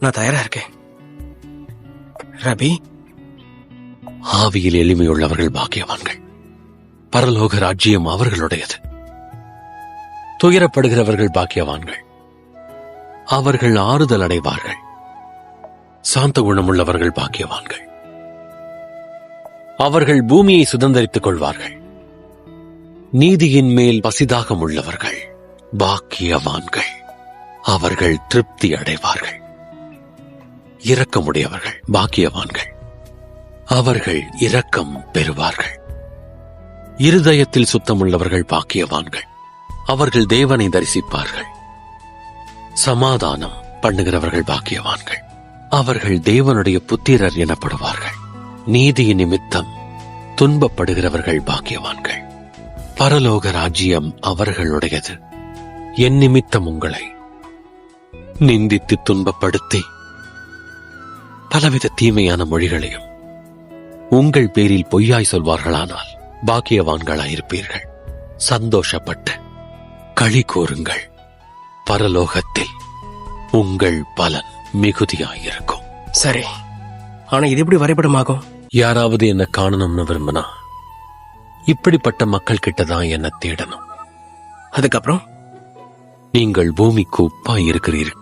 நான் தயாரா இருக்கேன். ரபி? ஆவியில் எளிமையுள்ளவர்கள் பாக்கியவான்கள். பரலோக ராஜ்யம் அவர்களுடையது. துயரப்படுகிறவர்கள் பாக்கியவான்கள். அவர்கள் ஆறுதல் அடைவார்கள். சாந்த குணமுள்ளவர்கள் பாக்கியவான்கள். அவர்கள் பூமியை சுதந்தரித்துக் கொள்வார்கள். நீதியின் மேல் பசிதாகம் உள்ளவர்கள் பாக்கியவான்கள். அவர்கள் திருப்தி அடைவார்கள். இரக்கமுடையவர்கள் பாக்கியவான்கள். அவர்கள் இரக்கம் பெறுவார்கள். இருதயத்தில் சுத்தமுள்ளவர்கள் பாக்கியவான்கள். அவர்கள் தேவனை தரிசிப்பார்கள். சமாதானம் பண்ணுகிறவர்கள் பாக்கியவான்கள். அவர்கள் தேவனுடைய புத்திரர் எனப்படுவார்கள். நீதி நிமித்தம் துன்பப்படுகிறவர்கள் பாக்கியவான்கள். பரலோக ராஜ்யம் அவர்களுடையது. என் நிமித்தம் உங்களை நிந்தித்து துன்பப்படுத்தி பலவித தீமையான மொழிகளையும் உங்கள் பேரில் பொய்யாய் சொல்வார்களானால் பாக்கியவான்களாயிருப்பீர்கள். சந்தோஷப்பட்டு களி கூறுங்கள். பரலோகத்தில் உங்கள் பலன் மிகுதியாயிருக்கும். சரி. ஆனா இது எப்படி வரைபடமாகும்? யாராவது என்ன காணணும்னு விரும்பினா இப்படிப்பட்ட மக்கள் கிட்டதான் என்ன தேடணும். அதுக்கப்புறம்? நீங்கள் பூமிக்கு உப்பா இருக்கிறீர்கள்